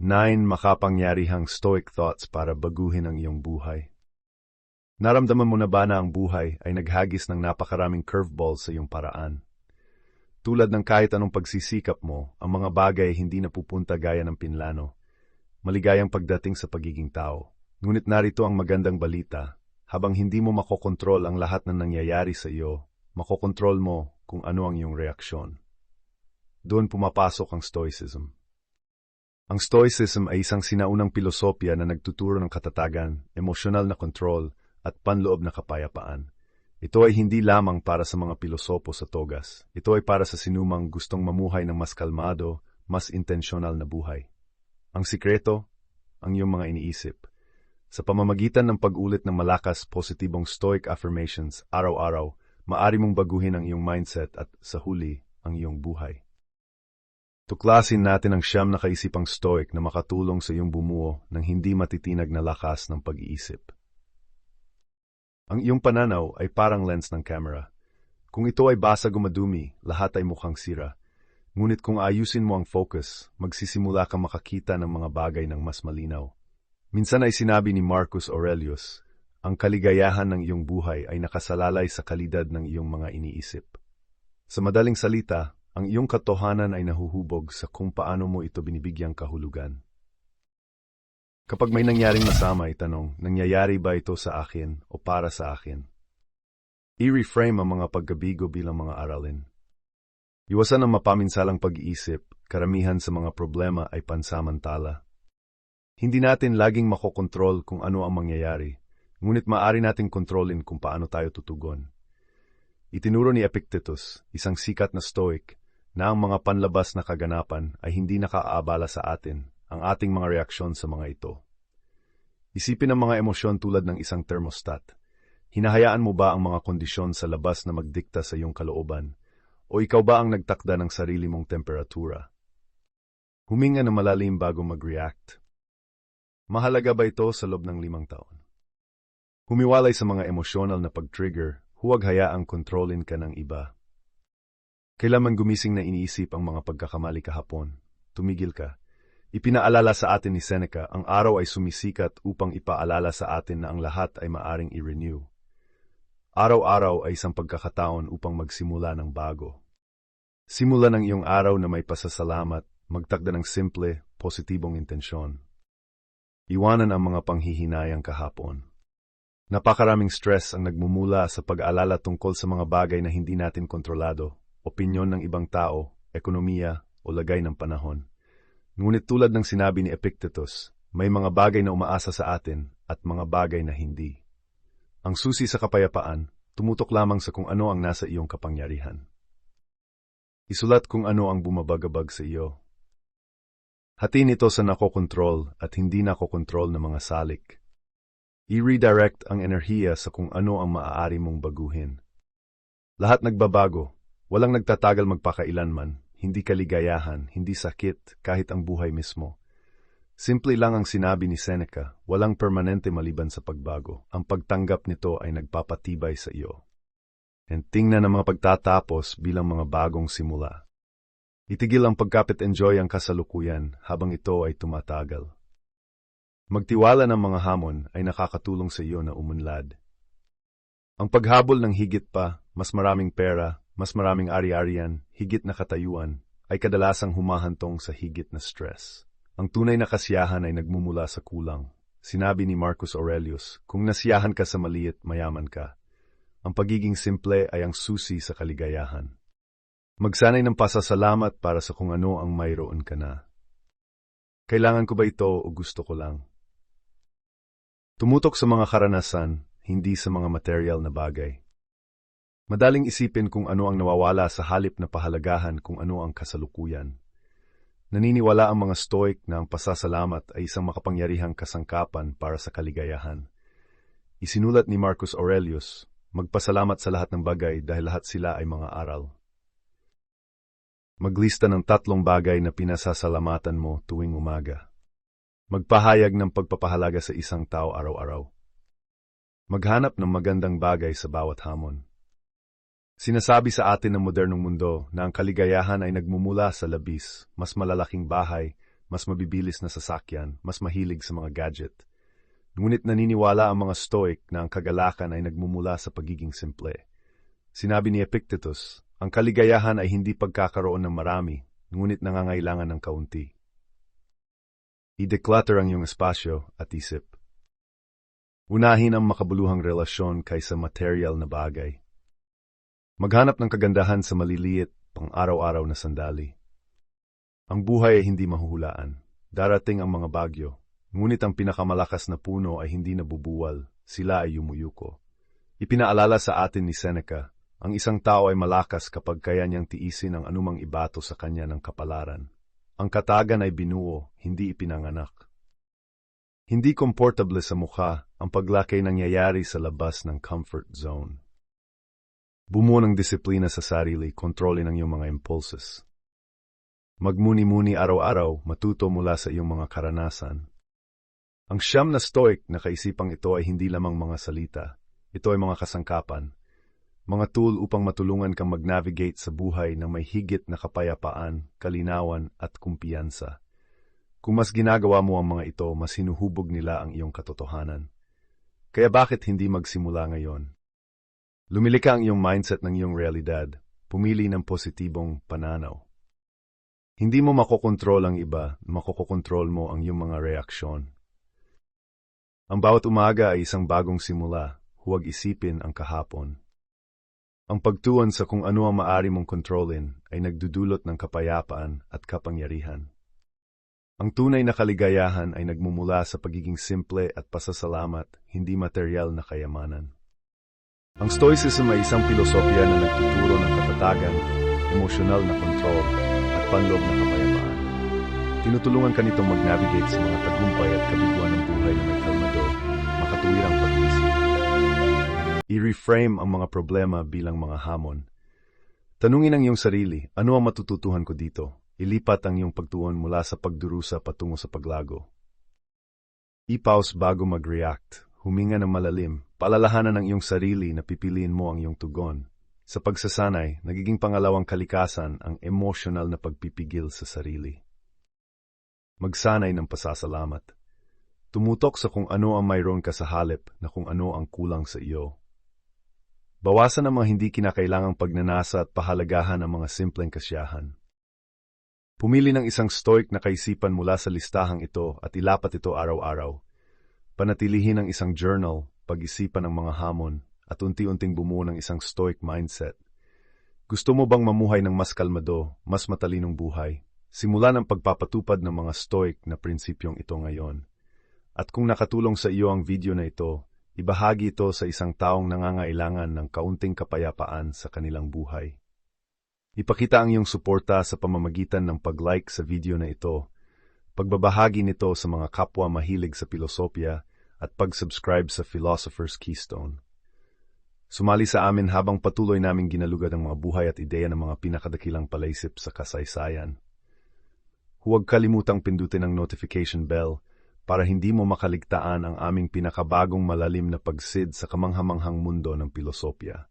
Nine makapangyarihang stoic thoughts para baguhin ang iyong buhay. Naramdaman mo na ba na ang buhay ay naghagis ng napakaraming curveballs sa iyong paraan? Tulad ng kahit anong pagsisikap mo, ang mga bagay ay hindi napupunta gaya ng pinlano. Maligayang pagdating sa pagiging tao. Ngunit narito ang magandang balita. Habang hindi mo makokontrol ang lahat ng nangyayari sa iyo, makokontrol mo kung ano ang iyong reaksyon. Doon pumapasok ang stoicism. Ang Stoicism ay isang sinaunang pilosopya na nagtuturo ng katatagan, emosyonal na kontrol, at panloob na kapayapaan. Ito ay hindi lamang para sa mga pilosopo sa togas. Ito ay para sa sinumang gustong mamuhay ng mas kalmado, mas intensyonal na buhay. Ang sikreto, ang iyong mga iniisip. Sa pamamagitan ng pag-ulit ng malakas positibong stoic affirmations araw-araw, maari mong baguhin ang iyong mindset at, sa huli, ang iyong buhay. Tuklasin natin ang siyam na kaisipang stoic na makatulong sa iyong bumuo ng hindi matitinag na lakas ng pag-iisip. Ang iyong pananaw ay parang lens ng camera. Kung ito ay basag o madumi, lahat ay mukhang sira. Ngunit kung ayusin mo ang focus, magsisimula kang makakita ng mga bagay ng mas malinaw. Minsan ay sinabi ni Marcus Aurelius, ang kaligayahan ng iyong buhay ay nakasalalay sa kalidad ng iyong mga iniisip. Sa madaling salita, ang iyong katotohanan ay nahuhubog sa kung paano mo ito binibigyang kahulugan. Kapag may nangyaring masama, itanong, nangyayari ba ito sa akin o para sa akin? I-reframe ang mga pagkabigo bilang mga aralin. Iwasan ang mapaminsalang pag-iisip, karamihan sa mga problema ay pansamantala. Hindi natin laging makokontrol kung ano ang mangyayari, ngunit maaari nating kontrolin kung paano tayo tutugon. Itinuro ni Epictetus, isang sikat na stoic, na ang mga panlabas na kaganapan ay hindi nakaaabala sa atin, ang ating mga reaksyon sa mga ito. Isipin ang mga emosyon tulad ng isang thermostat. Hinahayaan mo ba ang mga kondisyon sa labas na magdikta sa iyong kalooban? O ikaw ba ang nagtakda ng sarili mong temperatura? Huminga na malalim bago mag-react. Mahalaga ba ito sa loob ng limang taon? Humiwalay sa mga emosyonal na pag-trigger, huwag hayaang kontrolin ka ng iba. Kailanman gumising na iniisip ang mga pagkakamali kahapon. Tumigil ka. Ipinaalala sa atin ni Seneca, ang araw ay sumisikat upang ipaalala sa atin na ang lahat ay maaring i-renew. Araw-araw ay isang pagkakataon upang magsimula ng bago. Simula ng iyong araw na may pasasalamat, magtakda ng simple, positibong intensyon. Iwanan ang mga panghihinayang kahapon. Napakaraming stress ang nagmumula sa pag-aalala tungkol sa mga bagay na hindi natin kontrolado, opinyon ng ibang tao, ekonomiya, o lagay ng panahon. Ngunit tulad ng sinabi ni Epictetus, may mga bagay na umaasa sa atin at mga bagay na hindi. Ang susi sa kapayapaan, tumutok lamang sa kung ano ang nasa iyong kapangyarihan. Isulat kung ano ang bumabagabag sa iyo. Hatiin ito sa nakokontrol at hindi nakokontrol na mga salik. I-redirect ang enerhiya sa kung ano ang maaari mong baguhin. Lahat nagbabago, walang nagtatagal magpakailanman, hindi kaligayahan, hindi sakit, kahit ang buhay mismo. Simple lang ang sinabi ni Seneca, walang permanente maliban sa pagbago. Ang pagtanggap nito ay nagpapatibay sa iyo. And tingnan ang mga pagtatapos bilang mga bagong simula. Itigil ang pagkapit-enjoy ang kasalukuyan habang ito ay tumatagal. Magtiwala ng mga hamon ay nakakatulong sa iyo na umunlad. Ang paghabol ng higit pa, mas maraming pera, mas maraming ari-arian, higit na katayuan, ay kadalasang humahantong sa higit na stress. Ang tunay na kasiyahan ay nagmumula sa kulang. Sinabi ni Marcus Aurelius, kung nasiyahan ka sa maliit, mayaman ka. Ang pagiging simple ay ang susi sa kaligayahan. Magsanay ng pasasalamat para sa kung ano ang mayroon ka na. Kailangan ko ba ito o gusto ko lang? Tumutok sa mga karanasan, hindi sa mga material na bagay. Madaling isipin kung ano ang nawawala sa halip na pahalagahan kung ano ang kasalukuyan. Naniniwala ang mga stoic na ang pasasalamat ay isang makapangyarihang kasangkapan para sa kaligayahan. Isinulat ni Marcus Aurelius, magpasalamat sa lahat ng bagay dahil lahat sila ay mga aral. Maglista ng tatlong bagay na pinasasalamatan mo tuwing umaga. Magpahayag ng pagpapahalaga sa isang tao araw-araw. Maghanap ng magandang bagay sa bawat hamon. Sinasabi sa atin ng modernong mundo na ang kaligayahan ay nagmumula sa labis, mas malalaking bahay, mas mabibilis na sasakyan, mas mahilig sa mga gadget. Ngunit naniniwala ang mga Stoic na ang kagalakan ay nagmumula sa pagiging simple. Sinabi ni Epictetus, ang kaligayahan ay hindi pagkakaroon ng marami, ngunit nangangailangan ng kaunti. I-declutter ang iyong espasyo at isip. Unahin ang makabuluhang relasyon kaysa material na bagay. Maghanap ng kagandahan sa maliliit, pang-araw-araw na sandali. Ang buhay ay hindi mahuhulaan. Darating ang mga bagyo. Ngunit ang pinakamalakas na puno ay hindi nabubuwal. Sila ay yumuyuko. Ipinaalala sa atin ni Seneca, ang isang tao ay malakas kapag kaya niyang tiisin ang anumang ibato sa kanya ng kapalaran. Ang katagan ay binuo, hindi ipinanganak. Hindi komportable sa mukha ang paglaki nangyayari sa labas ng comfort zone. Bumuo ng disiplina sa sarili, kontrolin ang iyong mga impulses. Magmuni-muni araw-araw, matuto mula sa iyong mga karanasan. Ang siyam na stoic na kaisipang ito ay hindi lamang mga salita. Ito ay mga kasangkapan. Mga tool upang matulungan kang mag-navigate sa buhay na may higit na kapayapaan, kalinawan at kumpiyansa. Kung mas ginagawa mo ang mga ito, mas hinuhubog nila ang iyong katotohanan. Kaya bakit hindi magsimula ngayon? Lumilika ang iyong mindset ng iyong realidad. Pumili ng positibong pananaw. Hindi mo makokontrol ang iba, makokontrol mo ang iyong mga reaksyon. Ang bawat umaga ay isang bagong simula, huwag isipin ang kahapon. Ang pagtuon sa kung ano ang maari mong kontrolin ay nagdudulot ng kapayapaan at kapangyarihan. Ang tunay na kaligayahan ay nagmumula sa pagiging simple at pasasalamat, hindi material na kayamanan. Ang Stoicism ay isang filosofiya na nagtuturo ng katatagan, emosyonal na kontrol, at panloob na kapayapaan. Tinutulungan ka nitong mag-navigate sa mga tagumpay at kabiguan ng buhay na may kalmado, makatuwirang pag-isip. I-reframe ang mga problema bilang mga hamon. Tanungin ang iyong sarili, ano ang matututuhan ko dito? Ilipat ang iyong pagtuon mula sa pagdurusa patungo sa paglago. I-pause bago mag-react. Huminga ng malalim. Palalahanan ng iyong sarili na pipiliin mo ang iyong tugon. Sa pagsasanay, nagiging pangalawang kalikasan ang emotional na pagpipigil sa sarili. Magsanay ng pasasalamat. Tumutok sa kung ano ang mayroon ka sa halip na kung ano ang kulang sa iyo. Bawasan ang mga hindi kinakailangang pagnanasa at pahalagahan ang mga simpleng kasiyahan. Pumili ng isang stoic na kaisipan mula sa listahang ito at ilapat ito araw-araw. Panatilihin ang isang journal, pag-isipan ng mga hamon, at unti-unting bumuo ng isang stoic mindset. Gusto mo bang mamuhay ng mas kalmado, mas matalinong buhay? Simula ng pagpapatupad ng mga stoic na prinsipyong ito ngayon. At kung nakatulong sa iyo ang video na ito, ibahagi ito sa isang taong nangangailangan ng kaunting kapayapaan sa kanilang buhay. Ipakita ang iyong suporta sa pamamagitan ng pag-like sa video na ito, pagbabahagi nito sa mga kapwa mahilig sa filosofya, at pag-subscribe sa Philosopher's Keystone. Sumali sa amin habang patuloy naming ginalugad ang mga buhay at ideya ng mga pinakadakilang palaisip sa kasaysayan. Huwag kalimutang pindutin ang notification bell para hindi mo makaligtaan ang aming pinakabagong malalim na pagsid sa kamanghamanghang mundo ng pilosopya.